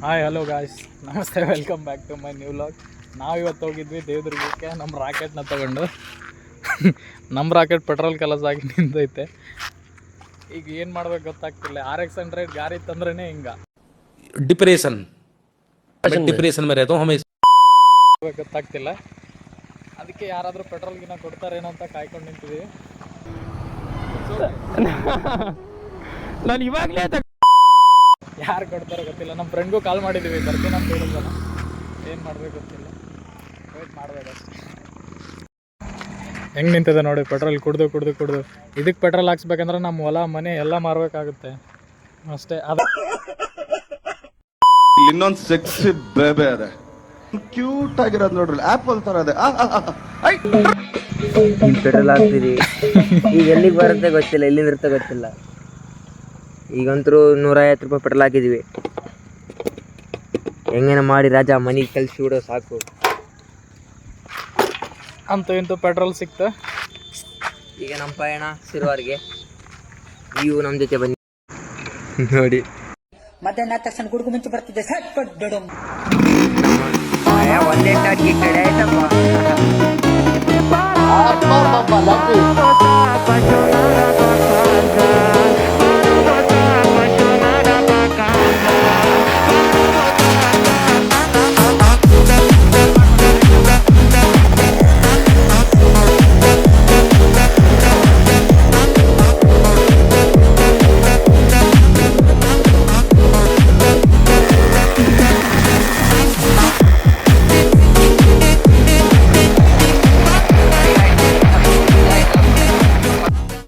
Hi hello guys ನಮಸ್ತೆ welcome back to my new vlog ನಾವಿವತ್ತು ಹೋಗಿದ್ವಿ ದೇವದುರ್ಗಕ್ಕೆ ನಮ್ಮ ರಾಕೆಟ್ನ ತಗೊಂಡು. ನಮ್ಮ ರಾಕೆಟ್ ಪೆಟ್ರೋಲ್ ಕಲಸ್ ಆಗಿ ನಿಂತೈತೆ. ಈಗ ಏನು ಮಾಡ್ಬೇಕು ಗೊತ್ತಾಗ್ತಿಲ್ಲ. ಆರ್ ಎಕ್ಸ್ ಹಂಡ್ರೆಡ್ ಗಾರಿ ತಂದ್ರೇ ಹಿಂಗ. ಡಿಪ್ರೆಷನ್ ಡಿಪ್ರೆಷನ್ ಮೇಲೆ. ಗೊತ್ತಾಗ್ತಿಲ್ಲ. ಅದಕ್ಕೆ ಯಾರಾದರೂ ಪೆಟ್ರೋಲ್ ಗಿನ ಕೊಡ್ತಾರೇನೋ ಅಂತ ಕಾಯ್ಕೊಂಡು ನಿಂತಿದ್ದೀವಿ ನಾನು ಇವಾಗಲೇ ಯಾರು ಕೊಡ್ತಾರೋ ಗೊತ್ತಿಲ್ಲ. ನಮ್ಮ ಫ್ರೆಂಡ್ಗೂ ಕಾಲ್ ಮಾಡಿದ್ದೀವಿ ಬರ್ತೀನಿ ಅಂತ ಹೇಳಿದ್ವಲ್ಲ ಏನು ಮಾಡ್ಬೇಕು ಗೊತ್ತಿಲ್ಲ. ವೇಟ್ ಮಾಡಬೇಕು ಹೆಂಗೆ ನಿಂತಿದೆ ನೋಡಿ ಪೆಟ್ರೋಲ್ ಕುಡ್ದು ಕುಡ್ದು ಕುಡ್ದು. ಇದಕ್ಕೆ ಪೆಟ್ರೋಲ್ ಹಾಕ್ಸ್ಬೇಕಂದ್ರೆ ನಮ್ಮ ಹೊಲ ಮನೆ ಎಲ್ಲ ಮಾರಬೇಕಾಗುತ್ತೆ. ಅಷ್ಟೇ ಅದು ಇನ್ನೊಂದು ಸೆಕ್ಸಿ ಬೇಬೆ ಅದೇ ಕ್ಯೂಟ್ ಆಗಿರೋದು ನೋಡ್ರಿ ಆಪಲ್ ತರ ಅದೇ ಆ, ಆ, ಆ, ಐ! ಪೆಟ್ರೋಲ್ ಹಾಕ್ತೀರಿ. ಈಗ ಎಲ್ಲಿಗೆ ಬರುತ್ತೆ ಗೊತ್ತಿಲ್ಲ ಎಲ್ಲಿಂದ ಇರುತ್ತೆ ಗೊತ್ತಿಲ್ಲ. ಈಗಂತರೂ ನೂರೈವತ್ತು ರೂಪಾಯಿ ಪೆಟ್ರೋಲ್ ಹಾಕಿದ್ವಿ ಹೆಂಗೇನ ಮಾಡಿ ರಾಜ ಮನೆಗೆ ಕಲ್ಸಿ ಬಿಡೋ ಸಾಕು. ಅಂತೂ ಇಂತೂ ಪೆಟ್ರೋಲ್ ಸಿಕ್ತ. ಈಗ ನಮ್ಮ ಪಯಣ ಸಿರುವಾರ್ಗೆ ನೀವು ನಮ್ಮ ಜೊತೆ ಬನ್ನಿ. ನೋಡಿ. ಮಧ್ಯಾಹ್ನ ಆದ ತಕ್ಷಣ ಗುಡುಗು ಮುಂಚೆ ಬರ್ತಿದ್ದೆ. ಸಟ್ ಪಟ್ ಬಿಡು ಒಂದೇ ಟಾಕಿ ಕಡೆ ಆಯ್ತಪ್ಪ.